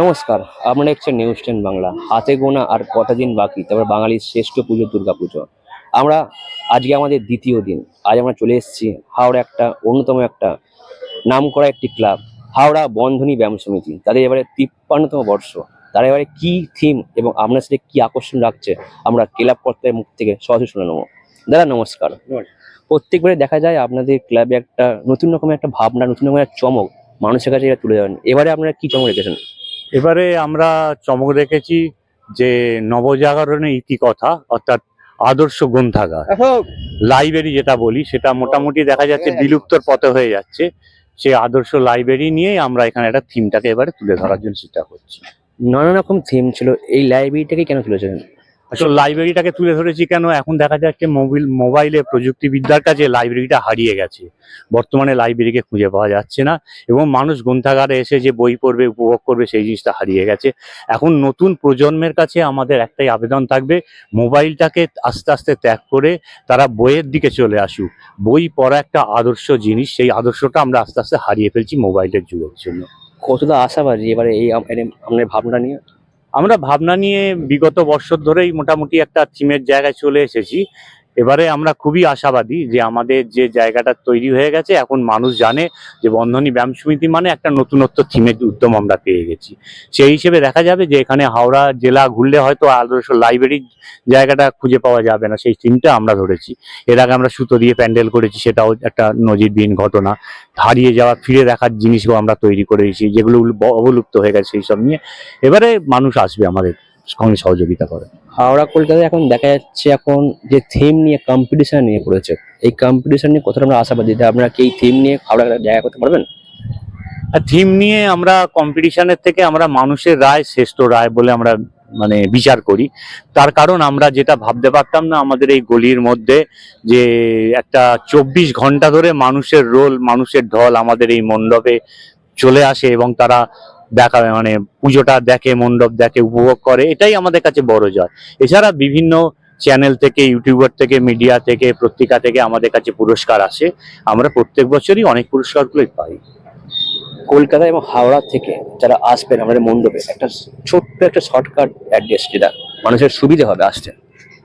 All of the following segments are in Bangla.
নমস্কার আপনারা দেখছেন নিউজ টেন বাংলা হাতে গোনা আর কটা দিন বাকি তারপর বাঙালির শ্রেষ্ঠ পুজো দুর্গাপুজো। আমরা আজকে আমাদের দ্বিতীয় দিন। আজ আমরা চলে এসেছি হাওড়া একটা অন্যতম একটা নাম করা একটি ক্লাব হাওড়া বন্ধনী ব্যায়াম সমিতি। তাদের এবারে তিপ্পান্নতম বর্ষ। তারা এবারে কি থিম এবং আপনার সাথে কি আকর্ষণ রাখছে আমরা ক্লাব কর্তার মুখ থেকে সহজে শুনে নেব। দাদা নমস্কার। প্রত্যেকবারে দেখা যায় আপনাদের ক্লাবে একটা নতুন রকমের একটা ভাবনা নতুন রকমের একটা চমক মানুষের কাছে এটা তুলে ধরেন। এবারে আপনারা কি চমক রেখেছেন? এবারে আমরা চমক রেখেছি যে নবজাগরণের ইতিকথা অর্থাৎ আদর্শ গ্রন্থাগার। লাইব্রেরি যেটা বলি সেটা মোটামুটি দেখা যাচ্ছে বিলুপ্তর পথে হয়ে যাচ্ছে। সে আদর্শ লাইব্রেরি নিয়েই আমরা এখানে একটা থিমটাকে এবারে তুলে ধরার জন্য চেষ্টা করছি। নানা রকম থিম ছিল। এই লাইব্রেরিটাকে কেন তুলেছিলেন? আসলে লাইব্রেরিটাকে তুলে ধরেছি কেন? এখন দেখা যাচ্ছে মোবাইল মোবাইলে প্রযুক্তিবিদ্যার কাছে লাইব্রেরিটা হারিয়ে গেছে। বর্তমানে লাইব্রেরিকে খুঁজে পাওয়া যাচ্ছে না এবং মানুষ গ্রন্থাগারে এসে যে বই পড়বে, উপভোগ করবে, সেই জিনিসটা হারিয়ে গেছে। এখন নতুন প্রজন্মের কাছে আমাদের একটাই আবেদন থাকবে মোবাইলটাকে আস্তে আস্তে ত্যাগ করে তারা বইয়ের দিকে চলে আসুক। বই পড়া একটা আদর্শ জিনিস, সেই আদর্শটা আমরা আস্তে আস্তে হারিয়ে ফেলছি মোবাইলের যুগের জন্য। কতটা আশাবাদী এবারে এই ভাবনা নিয়ে? আমরা ভাবনা নিয়ে বিগত বছর ধরেই মোটামুটি একটা থিমের জায়গায় চলে এসেছি। এবারে আমরা খুবই আশাবাদী যে আমাদের যে জায়গাটা তৈরি হয়ে গেছে, এখন মানুষ জানে যে বন্ধনী ব্যায়াম সমিতি মানে একটা নতুনত্ব থিমের উদ্যম আমরা পেয়ে গেছি। সেই হিসেবে দেখা যাবে যে এখানে হাওড়া জেলা ঘুরলে হয়তো আদর্শ লাইব্রেরির জায়গাটা খুঁজে পাওয়া যাবে না, সেই থিমটা আমরা ধরেছি। এর আগে আমরা সুতো দিয়ে প্যান্ডেল করেছি, সেটাও একটা নজিরবিহীন ঘটনা। হারিয়ে যাওয়া, ফিরে দেখার জিনিসগুলো আমরা তৈরি করেছি যেগুলো অবলুপ্ত হয়ে গেছে সেই সব নিয়ে। এবারে মানুষ আসবে আমাদের সঙ্গে সহযোগিতা করে হাওড়া কলকাতায় এখন দেখা যাচ্ছে এখন যে থিম নিয়ে কম্পিটিশন নিয়ে পড়েছে। এই কম্পিটিশন নিয়ে কতটা আমরা আশাবাদী? আপনারা কি এই থিম নিয়ে হাওড়া জায়গা করতে পারবেন? আর থিম নিয়ে আমরা কম্পিটিশনের থেকে আমরা মানুষের রায়, শ্রেষ্ঠ রায় বলে আমরা মানে বিচার করি। তার কারণ আমরা যেটা ভাবতে পারতাম না, আমাদের এই গলির মধ্যে যে একটা চব্বিশ ঘণ্টা ধরে মানুষের রোল মানুষের ঢল আমাদের এই মণ্ডপে চলে আসে এবং তারা দেখা মানে পুজোটা দেখে মণ্ডপ দেখে উপভোগ করে এটাই আমাদের কাছে বড় জয়। এছাড়া বিভিন্ন চ্যানেল থেকে ইউটিউবার থেকে মিডিয়া থেকে পত্রিকা থেকে আমাদের কাছে পুরস্কার আসে। আমরা প্রত্যেক বছরই অনেক পুরস্কারগুলোই পাই। কলকাতা এবং হাওড়া থেকে যারা আসবেন আমাদের মণ্ডপে একটা ছোট্ট একটা শর্টকাট অ্যাড্রেস যেটা মানুষের সুবিধা হবে আসতে।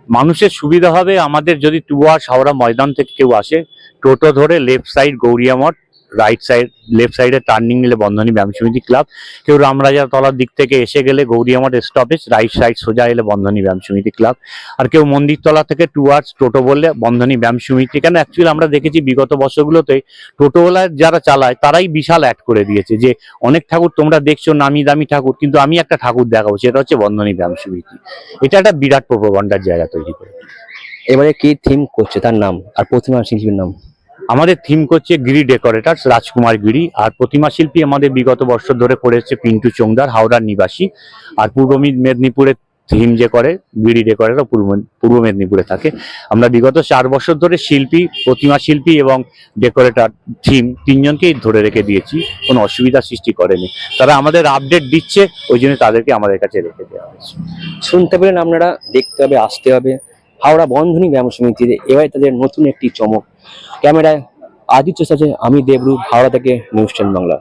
মানুষের সুবিধা হবে আমাদের যদি টুয়ার্স হাওড়া ময়দান থেকে কেউ আসে টোটো ধরে left side Gauriya Math right side left সাইডে টার্নিং নিলে বন্ধনী ব্যায়াম সমিতি ক্লাব কেউ রামরাজা তলার দিক থেকে এসে গেলে Gauriya Math stoppage right side সোজা এলে বন্ধনী ব্যায়াম সমিতি ক্লাব আর কেউ মন্দিরতলা থেকে টুয়ার্স টোটো বললে বন্ধনী ব্যায়াম সমিতি। কেন অ্যাকচুয়ালি আমরা দেখেছি বিগত বছরগুলোতে টোটোওয়ালা যারা চালায়, তারাই বিশাল অ্যাড করে দিয়েছে যে, অনেক ঠাকুর তোমরা দেখছ, নামি দামি ঠাকুর, কিন্তু আমি একটা ঠাকুর দেখাবো, সেটা হচ্ছে বন্ধনী ব্যায়াম সমিতি। এটা একটা বিরাট প্রোপাগান্ডার জায়গা তৈরি করে। এবারে কি থিম করছে? তার নাম আর প্রতিমা শিল্পীর নাম? আমাদের থিম করছে গিরি ডেকোরেটার্স রাজকুমার গিরি, আর প্রতিমা শিল্পী আমাদের বিগত বছর ধরে করে এসছে পিন্টু চোংদার, হাওড়ার নিবাসী। আর পূর্ব মেদিনীপুরের থিম যে করে, গিরি ডেকোরেটর পূর্ব পূর্ব মেদিনীপুরে থাকে। আমরা বিগত চার বছর ধরে শিল্পী, প্রতিমা শিল্পী এবং ডেকোরেটর থিম তিনজনকেই ধরে রেখে দিয়েছি। কোনো অসুবিধা সৃষ্টি করেনি। তারা আমাদের আপডেট দিচ্ছে, ওই জন্য তাদেরকে আমাদের কাছে রেখে দেওয়া হয়েছে। শুনতে পেলেন আপনারা, দেখতে হবে, আসতে হবে। হাওড়া বন্ধনী ব্যায়াম সমিতিতে এবারে তাদের নতুন একটি চমক ক্যামেরায় আদিত্য সাথে আমি দেবরু হাওড়া থেকে নিউজ বাংলা।